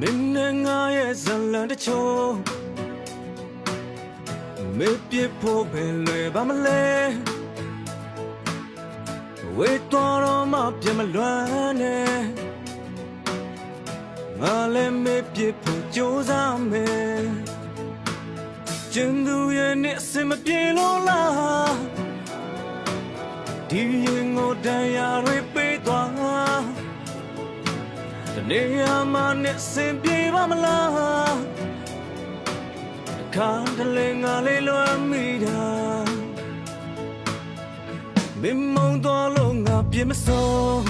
မင်းနဲ့ငါရဲ့ဇလန်တချို့မေပြဖို့ပဲလွယ်ပါမလဲဝေတော်တော့မှပြမလွမ်းနဲ့ငါလည်းမေပြဖို့ကြိုးစားမယ်ကျန်သူရဲ့နဲ့အစင်မပြေလို့လားဒီရင်ကိုတရားတွေပေးသွား တနေရာမှာနဲ့စင်ပြေပါမလားအခါတလေငါလေးလွမ်းမိတာမင်းမုံတော်လို့ငါပြေမစိုး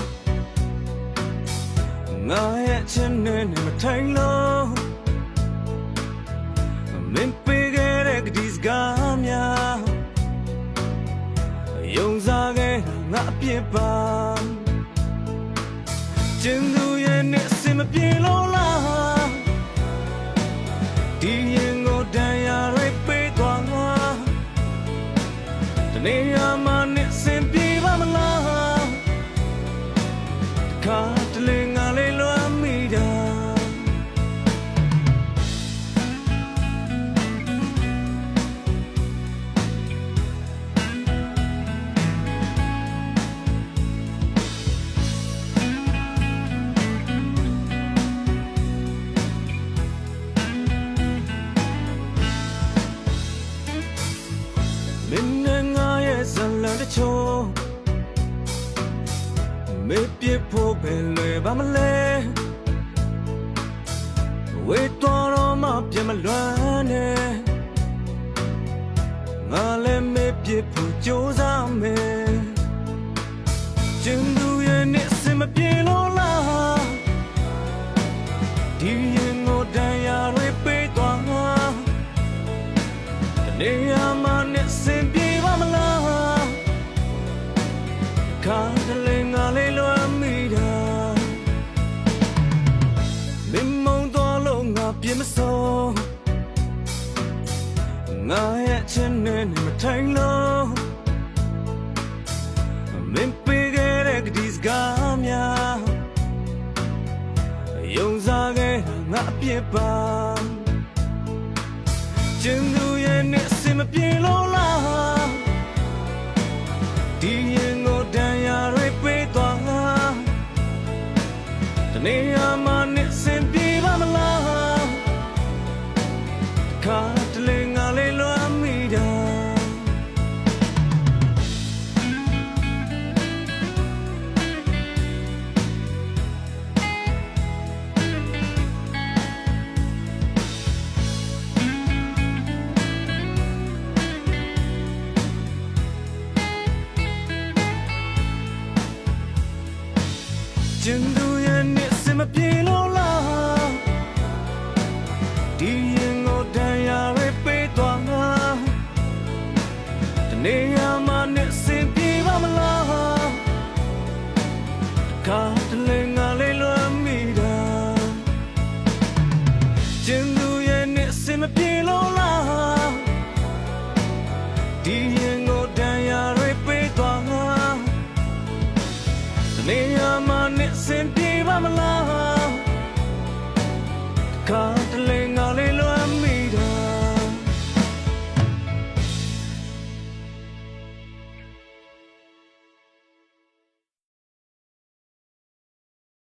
ငါရဲ့ချင်နဲ့မထိုင်လို့မင်းပေးခဲ့တဲ့ကတိစကားများယုံစားခဲ့တာငါအပြစ်ပါကျင်းသူရဲ့နဲ့အစင် မပြေလို့လားဒီရင်ကိုတန်ရာတွေပေးသွားငါတနေရာမှာ ဇလန်တချို့မေပြဖို့ပဲလွယ်ပါမလဲဝေတော်တော့မှပြမလွမ်းနဲ့ငါလည်းမေပြဖို့ကြိုးစားမယ်ကျင်းသူရဲ့နဲ့စင်မပြေလို့လားဒီရင်ကိုတန်ရာတွေပေးသွားငါတနေရာမှာနဲ့စ ခါတလေငါလေးလွမ်းမိတာမင်းမုံတော်လို့ငါပြေမစိုးငါရဲ့ချင်နဲ့မထိုင်လို့မင်းပေးခဲ့တဲ့ကတိစကားများယုံစားခဲ့တာငါအပြစ်ပါကျင်းသူရဲ့နဲ့အစင်မပြေလို့လား နေရာမှာနဲ့စင်ပြေပါမလားခါတလေငါလေးလွမ်းမိတာကျင်းသူရဲ့ နဲ့စင်မပြေလို့လားဒီရင်ကိုတန်ရာတွေပေးသွားငါတနေရာမှာနဲ့ နေ